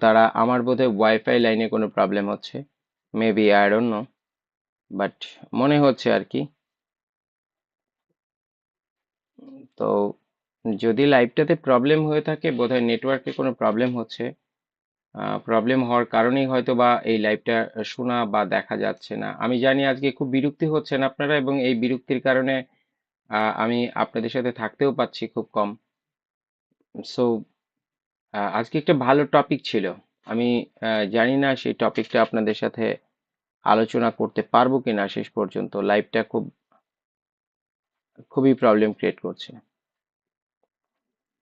তারা আমার বোধহয় ওয়াইফাই লাইনে কোনো প্রবলেম হচ্ছে। Maybe I don't know but মনে হচ্ছে আর কি। তো যদি লাইভটাতে প্রবলেম হয়ে থাকে, বোধহয় নেটওয়ার্কে কোনো প্রবলেম হচ্ছে। প্রবলেম হওয়ার কারণেই হয়তো বা এই লাইভটা শোনা বা দেখা যাচ্ছে না। আমি জানি আজকে খুব বিরক্তি হচ্ছেন আপনারা এবং এই বিরক্তির কারণে আমি আপনাদের সাথে থাকতেও পাচ্ছি খুব কম। সো আজকে একটা ভালো টপিক ছিল। আমি জানি না সেই টপিকটা আপনাদের সাথে আলোচনা করতে পারব কিনা শেষ পর্যন্ত। লাইভটা খুব, খুবই প্রবলেম ক্রিয়েট করছে।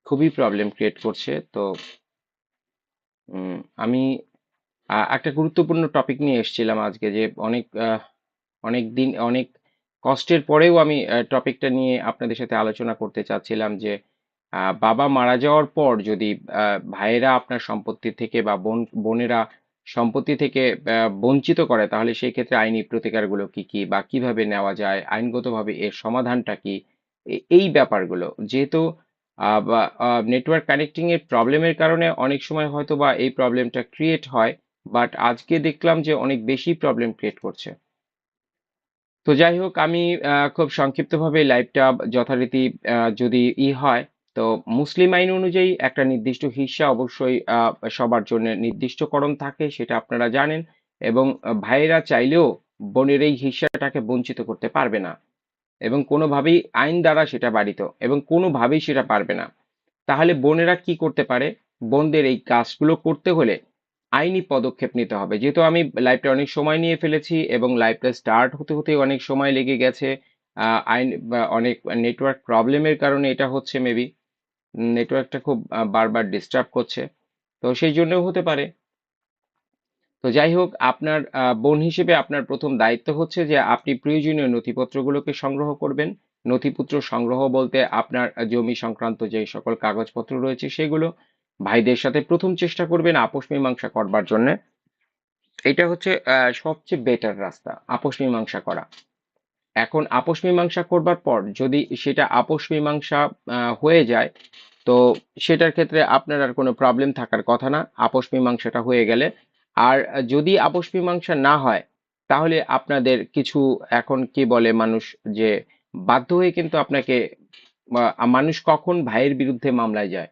খুবই প্রবলেম ক্রিয়েট করছে। তো আমি একটা গুরুত্বপূর্ণ টপিক নিয়ে এসেছিলাম আজকে যে অনেক অনেক দিন, অনেক কষ্টের পরেও আমি টপিকটা নিয়ে আপনাদের সাথে আলোচনা করতে চাচ্ছিলাম যে বাবা মারা যাওয়ার পর যদি ভাইয়েরা আপনার সম্পত্তি থেকে বা বোন, বোনেরা সম্পত্তি থেকে বঞ্চিত করে, তাহলে সেই ক্ষেত্রে আইনি প্রতিকারগুলো কি কি বা কীভাবে নেওয়া যায়? আইনগতভাবে এর সমাধানটা কি? এই ব্যাপারগুলো। যেহেতু নেটওয়ার্ক কানেক্টিং এর প্রবলেমের কারণে অনেক সময় হয়তো বা এই প্রবলেমটা ক্রিয়েট হয় বাট আজকে দেখলাম যে অনেক বেশি প্রবলেম ক্রিয়েট করছে। তো যাই হোক, আমি খুব সংক্ষিপ্তভাবে লাইভটা যথারীতি যদি ই হয় তো মুসলিম আইন অনুযায়ী একটা নির্দিষ্ট হিস্সা অবশ্যই সবার জন্য নির্দিষ্টকরণ থাকে, সেটা আপনারা জানেন। এবং ভাইয়েরা চাইলেও বোনের এই হিস্সাটাকে বঞ্চিত করতে পারবে না। এবং কোনোভাবেই আইন দ্বারা সেটা বাড়িত, এবং কোনোভাবেই সেটা পারবে না। তাহলে বোনেরা কি করতে পারে? বোনদের এই কাজগুলো করতে হলে আইনি পদক্ষেপ নিতে হবে। যেহেতু আমি লাইভটা অনেক সময় নিয়ে ফেলেছি, এবং লাইভটা স্টার্ট হতে হতে অনেক সময় লেগে গেছে আইন অনেক নেটওয়ার্ক প্রবলেমের কারণে এটা হচ্ছে মেবি। নেটওয়ার্কটা খুব বারবার ডিস্টার্ব করছে। তো সেই জন্যও হতে পারে। তো যাই হোক, আপনার বোন হিসেবে আপনার প্রথম দায়িত্ব হচ্ছে যে আপনি প্রয়োজনীয় নথিপত্রগুলোকে সংগ্রহ করবেন। নথিপত্র সংগ্রহ বলতে আপনার জমি সংক্রান্ত যে সকল কাগজপত্র রয়েছে সেগুলো ভাইদের সাথে প্রথম চেষ্টা করবেন আপোষ মীমাংসা করবার জন্য। এটা হচ্ছে সবচেয়ে বেটার রাস্তা, আপোষ মীমাংসা করা। এখন আপোষ মীমাংসা করবার পর যদি সেটা আপোষ মীমাংসা হয়ে যায় তো সেটার ক্ষেত্রে আপনার আর কোনো প্রবলেম থাকার কথা না। আপোষ মীমাংসাটা হয়ে গেলে। আর যদি আপোষ মীমাংসা না হয়, তাহলে আপনাদের কিছু এখন কি বলে মানুষ যে বাধ্য হয়ে কিন্তু আপনাকে মানুষ কখন ভাইয়ের বিরুদ্ধে মামলায় যায়।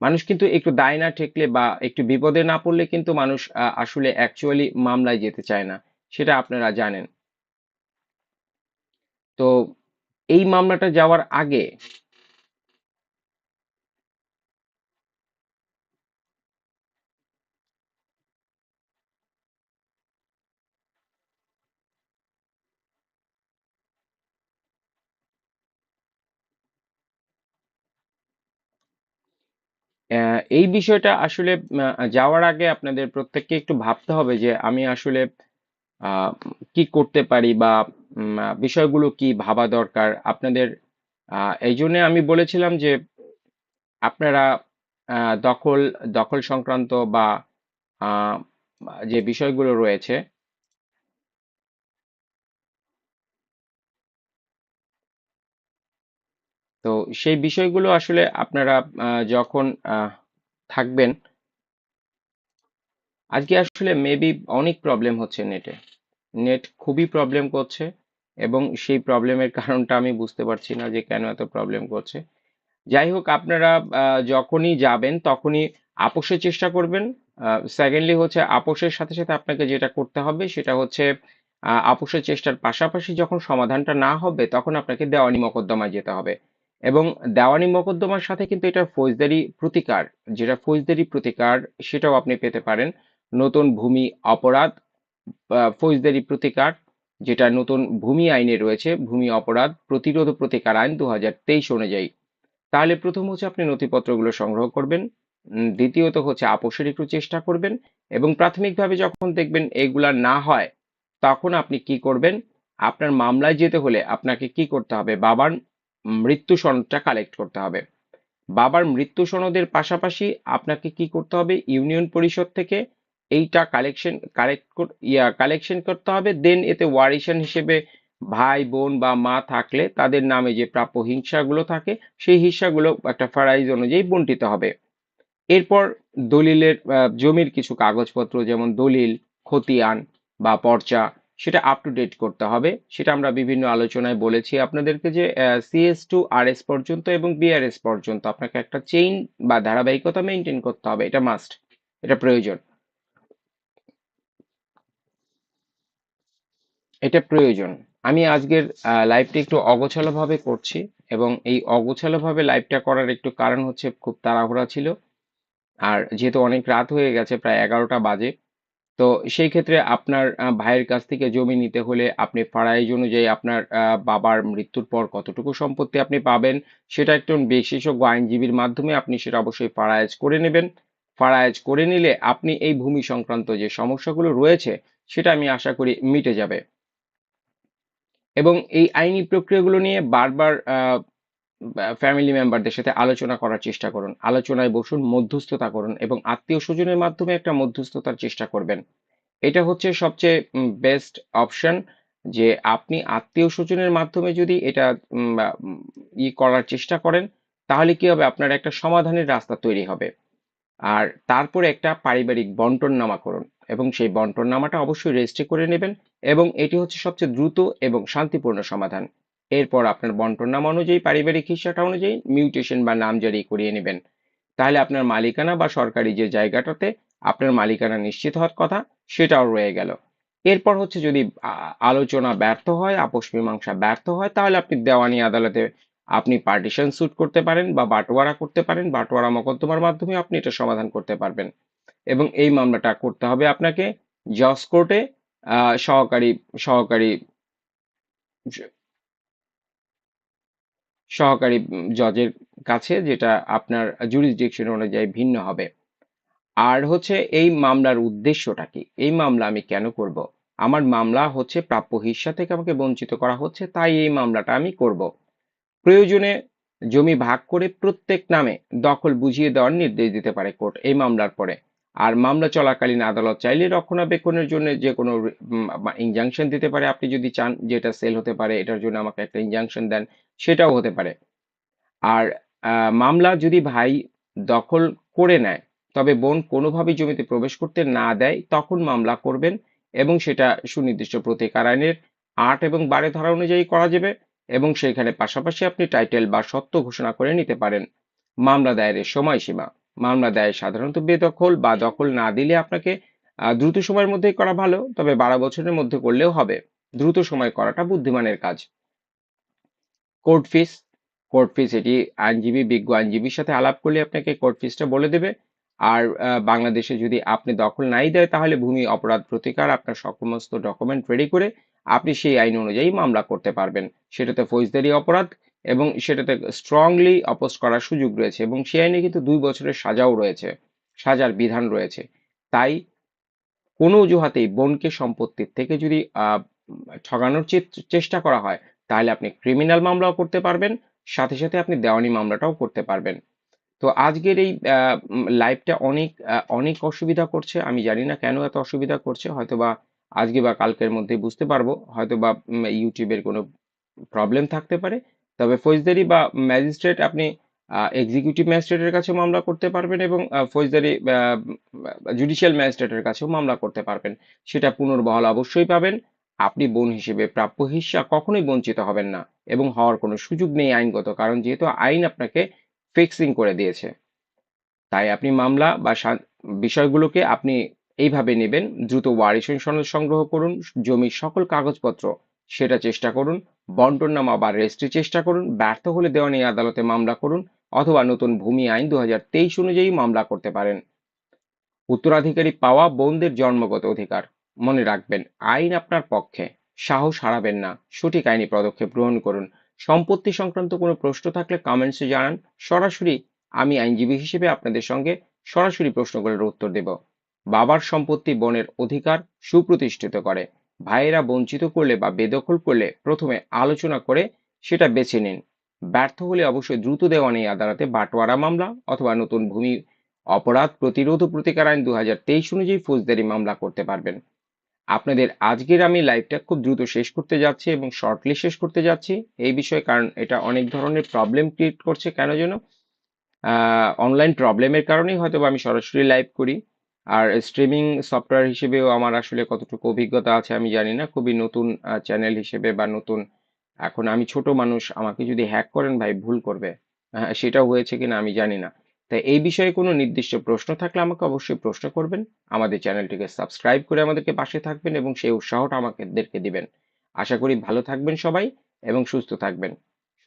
মানুষ কিন্তু একটু দায় না ঠেকলে বা একটু বিপদে না পড়লে কিন্তু মানুষ আসলে অ্যাকচুয়ালি মামলায় যেতে চায় না। সেটা আপনারা জানেন। তো এই মামলাটা যাওয়ার আগে এই বিষয়টা আসলে যাওয়ার আগে আপনাদের প্রত্যেককে একটু ভাবতে হবে যে আমি আসলে কি করতে পারি বা বিষয়গুলো কি ভাবা দরকার। আপনাদের এই জন্যে আমি বলেছিলাম যে আপনারা দখল দখল সংক্রান্ত বা যে বিষয়গুলো রয়েছে তো সেই বিষয়গুলো আসলে আপনারা যখন থাকবেন, আজকে আসলে মেবি অনেক প্রবলেম হচ্ছে নেটে নেট খুবই প্রবলেম করছে এবং সেই প্রবলেমের কারণটা আমি বুঝতে পারছি না যে কেন এত প্রবলেম করছে। যাই হোক, আপনারা যখনই যাবেন তখনই আপোষের চেষ্টা করবেন। সেকেন্ডলি হচ্ছে আপোষের সাথে সাথে আপনাকে যেটা করতে হবে সেটা হচ্ছে আপোষের চেষ্টার পাশাপাশি যখন সমাধানটা না হবে তখন আপনাকে দেওয়ানি মোকদ্দমায় যেতে হবে। এবং দেওয়ানি মোকদ্দমার সাথে কিন্তু এটা ফৌজদারি প্রতিকার, যেটা ফৌজদারি প্রতিকার সেটাও আপনি পেতে পারেন। নতুন ভূমি অপরাধ ফৌজদারি প্রতিকার, যেটা নতুন ভূমি আইনে রয়েছে, ভূমি অপরাধ প্রতিরোধ প্রতিকার আইন দু হাজার তেইশ অনুযায়ী। তাহলে প্রথম হচ্ছে আপনি নথিপত্রগুলো সংগ্রহ করবেন দ্বিতীয়ত হচ্ছে আপোষের একটু চেষ্টা করবেন এবং প্রাথমিকভাবে যখন দেখবেন এগুলা না হয়, তখন আপনি কি করবেন? আপনার মামলায় যেতে হলে আপনাকে কি করতে হবে? বাবার মৃত্যু সনদটা কালেক্ট করতে হবে। বাবার মৃত্যু সনদের পাশাপাশি আপনাকে কি করতে হবে? ইউনিয়ন পরিষদ থেকে এইটা কালেকশন কালেক্ট ইয়া কালেকশন করতে হবে। দেন এতে ওয়ারিশান হিসেবে ভাই, বোন বা মা থাকলে তাদের নামে যে প্রাপ্য হিংসাগুলো থাকে, সেই হিংসাগুলো একটা ফারাইজ অনুযায়ী বন্টিত হবে। এরপর দলিলের জমির কিছু কাগজপত্র যেমন দলিল, খতিয়ান বা পর্চা সেটা আপ টু ডেট করতে হবে। সেটা আমরা বিভিন্ন আলোচনায় বলেছি আপনাদেরকে যে সিএস টু আর এস পর্যন্ত এবং বিআরএস পর্যন্ত আপনাকে একটা চেইন বা ধারাবাহিকতা মেনটেন করতে হবে। এটা মাস্ট এটা প্রয়োজন। এটা প্রয়োজন। আমি আজকের লাইভটা একটু অগোছালোভাবে করছি এবং এই অগোছালোভাবে লাইভটা করার একটু কারণ হচ্ছে খুব তাড়াহুড়া ছিল। আর যেহেতু অনেক রাত হয়ে গেছে, প্রায় এগারোটা বাজে তো সেই ক্ষেত্রে আপনার ভাইয়ের কাছ থেকে জমি নিতে হলে আপনি ফারাইজ অনুযায়ী আপনার বাবার মৃত্যুর পর কতটুকু সম্পত্তি আপনি পাবেন, সেটা একজন বিশেষজ্ঞ আইনজীবীর মাধ্যমে আপনি সেটা অবশ্যই ফারাইজ করে নেবেন। ফারাইজ করে নিলে আপনি এই ভূমি সংক্রান্ত যে সমস্যাগুলো রয়েছে, সেটা আমি আশা করি মিটে যাবে। এবং এই আইনি প্রক্রিয়াগুলো নিয়ে বারবার ফ্যামিলি মেম্বারদের সাথে আলোচনা করার চেষ্টা করুন। আলোচনায় বসুন, মধ্যস্থতা করুন এবং আত্মীয় স্বজনের মাধ্যমে একটা মধ্যস্থতার চেষ্টা করবেন। এটা হচ্ছে সবচেয়ে বেস্ট অপশন যে আপনি আত্মীয় স্বজনের মাধ্যমে যদি এটা ই করার চেষ্টা করেন, তাহলে কি হবে? আপনার একটা সমাধানের রাস্তা তৈরি হবে। আর তারপরে একটা পারিবারিক বন্টন নামা করুন এবং সেই বন্টন নামাটা অবশ্যই রেজিস্ট্রি করে নেবেন এবং এটি হচ্ছে সবচেয়ে দ্রুত এবং শান্তিপূর্ণ সমাধান। এরপর আপনার বন্টননামা অনুযায়ী, পারিবারিক হিসাটা অনুযায়ী মিউটেশন বা নামজারি করিয়ে নেবেন। তাহলে আপনার মালিকানা বা সরকারি যে জায়গাটাতে আপনার মালিকানা নিশ্চিত হওয়ার কথা সেটাও রয়ে গেল। এরপর হচ্ছে যদি আলোচনা ব্যর্থ হয়, আপোষ মীমাংসা ব্যর্থ হয়, তাহলে আপনি দেওয়ানি আদালতে আপনি পার্টিশন স্যুট করতে পারেন বা বাটোয়ারা করতে পারেন। বাটোয়ারা মকদ্দমার মাধ্যমে আপনি এটা সমাধান করতে পারবেন। এবং এই মামলাটা করতে হবে আপনাকে জজ কোর্টে সহকারী সহকারী সহকারী জজের কাছে যেটা আপনার জুরিসডিকশন অনুযায়ী ভিন্ন হবে। আর হচ্ছে এই মামলার উদ্দেশ্যটা কি? এই মামলা আমি কেন করব? আমার মামলা হচ্ছে প্রাপ্য হিস্সা থেকে আমাকে বঞ্চিত করা হচ্ছে, তাই এই মামলাটা আমি করব। প্রয়োজনে জমি ভাগ করে প্রত্যেক নামে দখল বুঝিয়ে দেওয়ার নির্দেশ দিতে পারে কোর্ট এই মামলার পরে। আর মামলা চলাকালীন আদালত চাইলে রক্ষণাবেক্ষণের জন্য যে কোনো ইনজাংশন দিতে পারে। আপনি যদি চান যেটা সেল হতে পারে, এটার জন্য আমাকে একটা ইনজাংশন দেন, সেটাও হতে পারে। আর মামলা যদি ভাই দখল করে নেয়, তবে বোন কোনোভাবেই জমিতে প্রবেশ করতে না দেয়, তখন মামলা করবেন এবং সেটা সুনির্দিষ্ট প্রতিকার আইনের আট এবং বারো ধারা অনুযায়ী করা যাবে এবং সেখানে পাশাপাশি আপনি টাইটেল বা সত্য ঘোষণা করে নিতে পারেন। মামলা দায়েরের সময়সীমা। মামলা দায়ের সাধারণত বেদখল বা দখল না দিলে আপনাকে দ্রুত সময়ের মধ্যেই করা ভালো তবে বারো বছরের মধ্যে করলেও হবে। দ্রুত সময় করাটা বুদ্ধিমানের কাজ। কোর্ট ফিস কোর্ট ফিস এটি আইনজীবী বিজ্ঞ আইনজীবীর সাথে আলাপ করলে আপনাকে কোর্ট ফিসটা বলে দেবে। আর বাংলাদেশে যদি আপনি দখল নাই দেয় তাহলে ভূমি অপরাধ প্রতিকার আপনার সমস্ত ডকুমেন্ট রেডি করে আপনি সেই আইন অনুযায়ী মামলা করতে পারবেন। সেটাতে ফৌজদারি অপরাধ এবং সেটাতে স্ট্রংলি অপোজ করার সুযোগ রয়েছে এবং সেই আইনে কিন্তু দুই বছরের সাজাও রয়েছে সাজার বিধান রয়েছে। তাই কোনো অজুহাতেই বোনকে সম্পত্তির থেকে যদি ঠগানোর চেষ্টা করা হয় তাহলে আপনি ক্রিমিনাল মামলাও করতে পারবেন সাথে সাথে আপনি দেওয়ানি মামলাটাও করতে পারবেন। তো আজকের এই লাইভটা অনেক অনেক অসুবিধা করছে আমি জানি না কেন এত অসুবিধা করছে হয়তোবা আজকে বা কালকের মধ্যে বুঝতে পারব হয়তোবা উম, ইউটিউবের কোনো প্রবলেম থাকতে পারে তবে ফৌজদারি বা ম্যাজিস্ট্রেট আপনি এক্সিকিউটিভ ম্যাজিস্ট্রেটের কাছে মামলা করতে পারবেন এবং ফৌজদারি জুডিশিয়াল ম্যাজিস্ট্রেটের কাছেও মামলা করতে পারবেন। সেটা পুনর্বহাল অবশ্যই পাবেন। আপনি বোন হিসেবে প্রাপ্য হিস্সা কখনোই বঞ্চিত হবেন না এবং হওয়ার কোনো সুযোগ নেই আইনগত কারণ যেহেতু আইন আপনাকে ফিক্সিং করে দিয়েছে। তাই আপনি মামলা বা বিষয়গুলোকে আপনি এইভাবে নেবেন। দ্রুত ওয়ারিশন সনদ সংগ্রহ করুন, জমির সকল কাগজপত্র সেটা চেষ্টা করুন, বন্টননামা বা রেজিস্ট্রি চেষ্টা করুন, ব্যর্থ হলে দেওয়ানি আদালতে মামলা করুন, অথবা নতুন ভূমি আইন দু অনুযায়ী মামলা করতে পারেন। উত্তরাধিকারী পাওয়া বোনদের জন্মগত অধিকার। মনে রাখবেন, আইন আপনার পক্ষে, সাহস হারাবেন না, সঠিক আইনি পদক্ষেপ গ্রহণ করুন। সম্পত্তি সংক্রান্ত কোনো প্রশ্ন থাকলে কমেন্টসে জানান, সরাসরি আমি আইনজীবী হিসেবে আপনাদের সঙ্গে সরাসরি প্রশ্নগুলোর উত্তর দেব। বাবার সম্পত্তি, বোনের অধিকার সুপ্রতিষ্ঠিত করে। ভাইয়েরা বঞ্চিত করলে বা বেদখল করলে প্রথমে আলোচনা করে সেটা বেছে নিন। ব্যর্থ হলে অবশ্যই দ্রুত দেওয়ানি আদালতে বাটোয়ারা মামলা অথবা নতুন ভূমি অপরাধ প্রতিরোধ ও প্রতিকার আইন দুহাজার তেইশ অনুযায়ী ফৌজদারি মামলা করতে পারবেন। আপনাদের আজকের আমি লাইভটা খুব দ্রুত শেষ করতে যাচ্ছি এবং শর্টলি শেষ করতে যাচ্ছি। এই বিষয়ে কারণ এটা অনেক ধরনের প্রবলেম ক্রিয়েট করছে কেন যেন? অনলাইন প্রবলেমের কারণেই হয়তো আমি সরাসরি লাইভ করি। আর স্ট্রিমিং সফটওয়্যার হিসেবেও আমার আসলে কতটুকু অভিজ্ঞতা আছে আমি জানি না। খুবই নতুন চ্যানেল হিসেবে বা নতুন। এখন আমি ছোট মানুষ, আমাকে যদি হ্যাক করেন ভাই, ভুল করবে। হ্যাঁ সেটাও হয়েছে কিনা আমি জানি না। তাই এই বিষয়ে কোনো নির্দিষ্ট প্রশ্ন থাকলে আমাকে অবশ্যই প্রশ্ন করবেন। আমাদের চ্যানেলটিকে সাবস্ক্রাইব করে আমাদেরকে পাশে থাকবেন এবং সেই উৎসাহটা আমাদেরকে দিবেন। আশা করি ভালো থাকবেন সবাই এবং সুস্থ থাকবেন।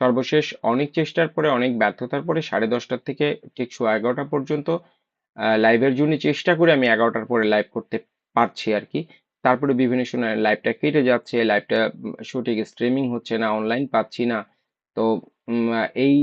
সর্বশেষ অনেক চেষ্টার পরে, অনেক ব্যর্থতার পরে সাড়ে দশটার থেকে ঠিক সোয়া এগারোটা পর্যন্ত লাইভের জন্য চেষ্টা করে আমি এগারোটার পরে লাইভ করতে পারছি আর কি। তারপরে বিভিন্ন সময় লাইভটা কেটে যাচ্ছে লাইভটা সঠিক স্ট্রিমিং হচ্ছে না অনলাইন পাচ্ছি না। তো এই